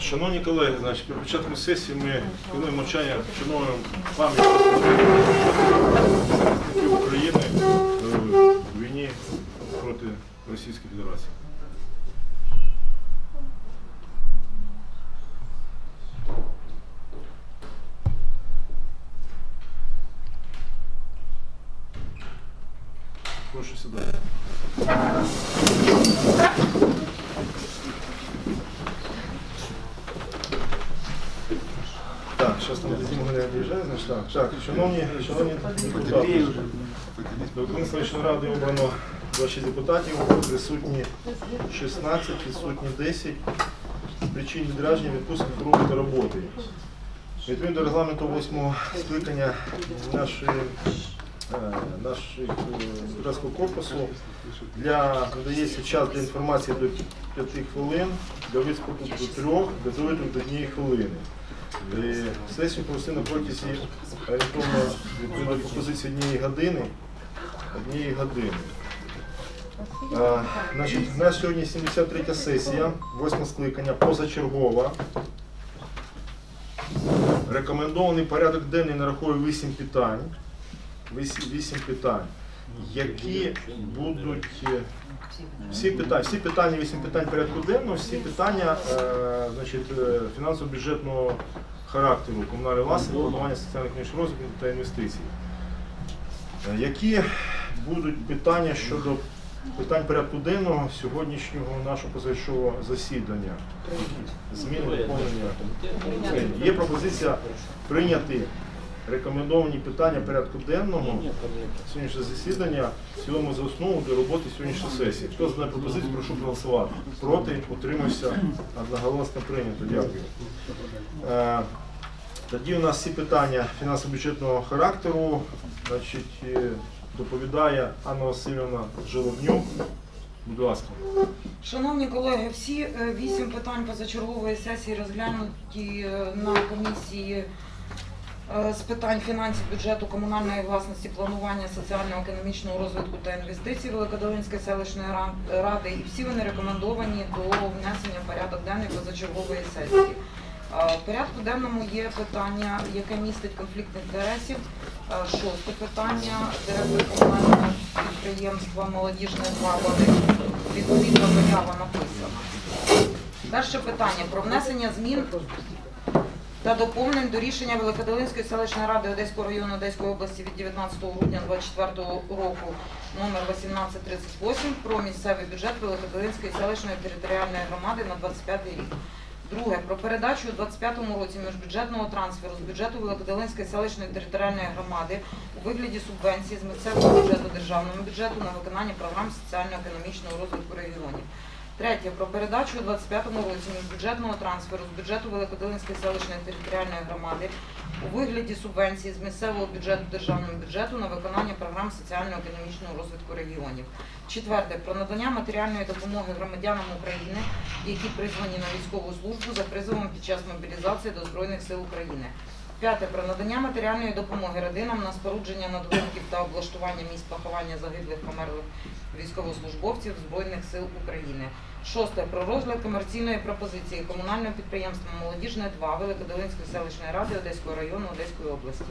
Шановні колеги, значить, перед початком сесії ми хвилиною мовчання вшановуємо пам'ять України в війні проти Російської Федерації. Прошу сідати. Так. Так, шановні, шановні депутати, до Української ради обрано 26 депутатів, присутні 16, відсутні 10. З причин відрядження відпустки хвороби та роботи. Відповідно до регламенту 8 скликання нашої е, нашої е, корпусу для надається час для інформації до 5 хвилин, для виступу до 3, для довідок до 1 хвилини. Е, Сесію провести на протязі орієнтовно відповідно пропозиції однієї години. Однієї години. А, значить, у нас сьогодні 73 сесія, 8 скликання, позачергова. Рекомендований порядок денний нараховує 8 питань. 8, 8 питань, які будуть е, всі питання, всі питання, 8 питань порядку денного, всі питання е, значить, е, фінансово-бюджетного характеру, комунальної власності, планування соціально-економічного розвитку та інвестицій. Е, Які будуть питання щодо питань порядку денного сьогоднішнього нашого позавчого засідання? Зміни доповнення. Є пропозиція прийняти рекомендовані питання порядку денного сьогоднішнього засідання в цілому за основу для роботи сьогоднішньої сесії. Хто дану пропозицію, прошу проголосувати. Проти, утримався, одноголосно прийнято. Дякую. Е, Тоді у нас всі питання фінансово-бюджетного характеру. Значить, е, доповідає Анна Васильівна Желобнюк. Будь ласка. Шановні колеги, всі е, вісім питань позачергової сесії розглянуті на комісії з питань фінансів, бюджету, комунальної власності, планування соціально-економічного розвитку та інвестицій Великодолинської селищної ра- ради, і всі вони рекомендовані до внесення в порядок денний позачергової сесії. Е, В порядку денному є питання, яке містить конфлікт інтересів. Е, Шосте питання директор комунального підприємства Молодіжне 2 Валерій. Відповідна заява написана. Перше питання про внесення змін та доповнень до рішення Великодолинської селищної ради Одеського району Одеської області від 19 грудня 2024 року номер 1838 про місцевий бюджет Великодолинської селищної територіальної громади на 25 рік. Друге, про передачу у 25 році міжбюджетного трансферу з бюджету Великодолинської селищної територіальної громади у вигляді субвенції з місцевого бюджету державному бюджету на виконання програм соціально-економічного розвитку регіонів. Третє, про передачу у 25 році міжбюджетного трансферу з бюджету Великодолинської селищної територіальної громади у вигляді субвенції з місцевого бюджету державному бюджету на виконання програм соціально-економічного розвитку регіонів. Четверте, про надання матеріальної допомоги громадянам України, які призвані на військову службу за призовом під час мобілізації до Збройних сил України. П'яте про надання матеріальної допомоги родинам на спорудження надгробків та облаштування місць поховання загиблих померлих військовослужбовців Збройних сил України. Шосте про розгляд комерційної пропозиції комунального підприємства Молодіжне 2 Великодолинської селищної ради Одеського району Одеської області.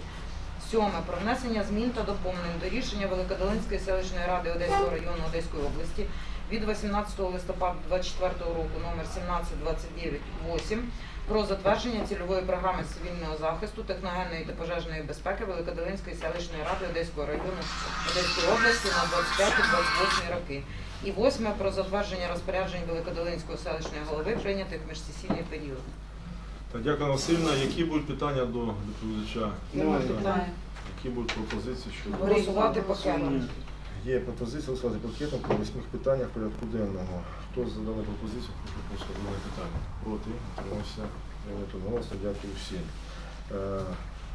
Сьоме про внесення змін та доповнень до рішення Великодолинської селищної ради Одеського району Одеської області від 18 листопада 2024 року номер 1729-8 про затвердження цільової програми цивільного захисту, техногенної та пожежної безпеки Великодолинської селищної ради Одеського району Одеської області на 25-28 роки. І восьме про затвердження розпоряджень Великодолинської селищної голови прийнятих в міжсесійний період. Так, дякую, Анна Васильівна. Які будуть питання до доповідача? Немає Так. Які будуть пропозиції щодо? Голосувати пакетом. Є пропозиція голосувати пакетом по восьми питаннях порядку денного. Хто за дану пропозицію, прошу голосувати дане питання. Проти, утримався, прийнято голосно, дякую всім. Е,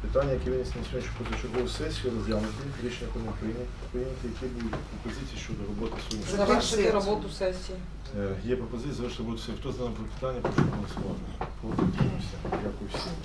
Питання, які винесені на сьогоднішню позачергову сесію, розглянуті, рішення по ним прийняті, прийняті, які будуть пропозиції щодо роботи сьогодні. Завершити роботу сесії. Е, Є пропозиція завершити роботу сесії. Хто за дане питання, прошу голосувати. Проти, утримався, дякую всім.